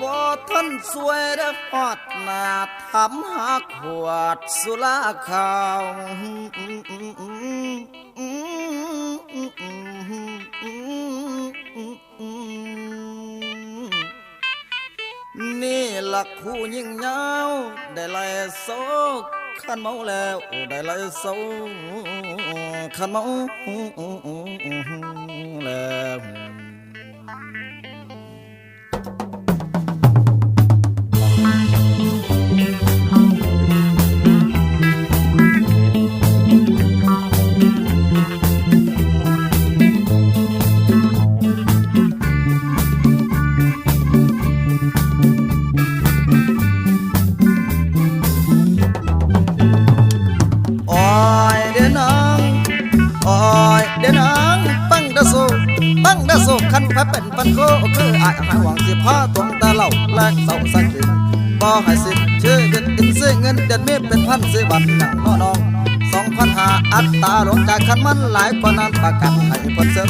บ่ทันสวยได้ฮอดหน้าทำหาขวดสุราขาวนี่หละคู่ยิ่งยาวได้ไล่โซขันเมาแล้วได้ไล่โซขันเมาแล้ว ปังดะโซคันพระเป็นปันโคคืออายหายหวังสิพาตวงตาเหล่าแลกเสาสักดินบ่ให้สิชื่อเงินอินซื้อเงินเดือนมีเป็นพันสิบันหนังน้อน้องสองพันหาอัตราลงจากคันมันหลายกว่านั้นประกันให้เพิ่นเสริม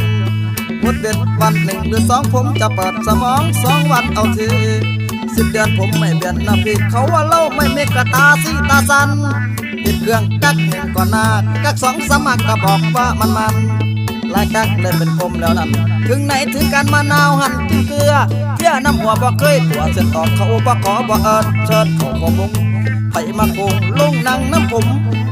หมดเดือนวันหนึ่งหรือสองผมจะเปิดสมองสองวันเอาทีสิบเดือนผมไม่เบียนนะพี่เขาว่าเล่าไม่มีกระตาสีตาสันติดเครื่องกักหนึ่งก่อนหน้ากักสองสมัครก็บอกว่ามันมัน ลายกักเลยเป็นกลมแล้วนั่น ถึงไหนถึงการมะนาวหั่นกินเกลือเที่ยน้ำหัวบ่เคยตัวเส้นตอกเขาบ่ขอบ่เอิญเชิญเขาบ่มุงไผมากงลงนางน้ำผม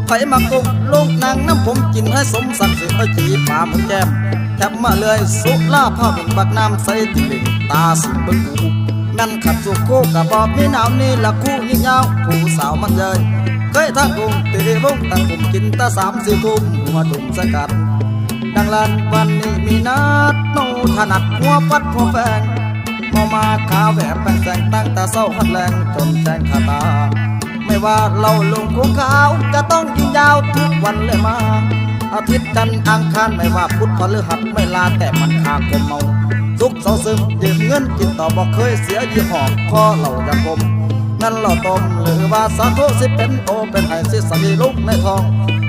ไผมากงลงนางน้ำผมกินให้สมศักดิ์ศรีไอจีปามึกแก้มแทบมาเลยสุล่าผ้าเป็นบักน้ำใส่ติ่งตาสิบิ่งหูนั่นขัดสุกคู่กับบอบมีหนาวนี่ละคู่ยิ่งยาวผู้สาวมันเยยเคยทั้งกรุงตีวงตั้งกลุ่มกินตาสามสี่ทุ่มหัวดุมสกัด ดังลานวันนี้มีนัดโนถนัดหัวปัดหัวแฟงมอมาขาวแหวบแป้งแสงตั้งแต่เศร้าหัดแรงจนแจงขาตา ไม่ว่าเราลงคุ้งขาวจะต้องกินยาวทุกวันเลยมา อาทิตย์จันทร์อังคารไม่ว่าพุธพฤหัสไม่ลาแต่มันคากมเมาสุกเสาซึมยืมเงินกินต่อบอกเคยเสียยี่ห้อคอเหล่ายาคม นั่นเราต้มหรือว่าสาธุสิเป็นโตเป็นไห้สิสมีลูกในทอง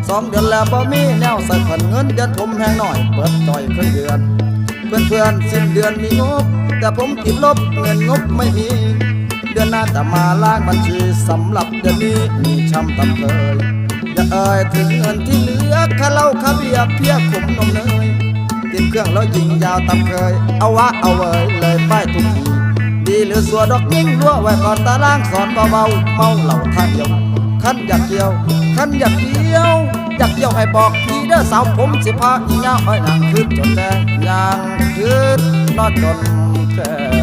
สองเดือนแล้วบ่มีแนวใส่ผ่อนเงินเดือนผมแห้งหน่อยเปิดจ่อยครึ่งเดือน เพื่อนเพื่อนสิ้นเดือนมีงบ แต่ผมติดลบเงินงบไม่มี เดือนหน้าจะมาล้างบัญชีสำหรับเดือนนี้มีช้ำตำเลยอย่าเอ่ยถึงเงินที่เหลือค่าเหล้าค่าเบียร์เพียขมนมเนยติดเครื่องแล้วยิงยาวตำเคย เอาวะเอาเวยเลยป้ายทุกที สัวดอกยิ่งรั่วไว้ก่อนตาล่างสอนเบาๆเมาเหล่าท่าเดียวขันอยากเกี่ยวขันอยากเกี่ยวอยากเกี่ยวให้บอกพี่เด้อสาวผมสิพาอีเงาอ้อยนางคืนจนแดงยางคืนนอดจนแก่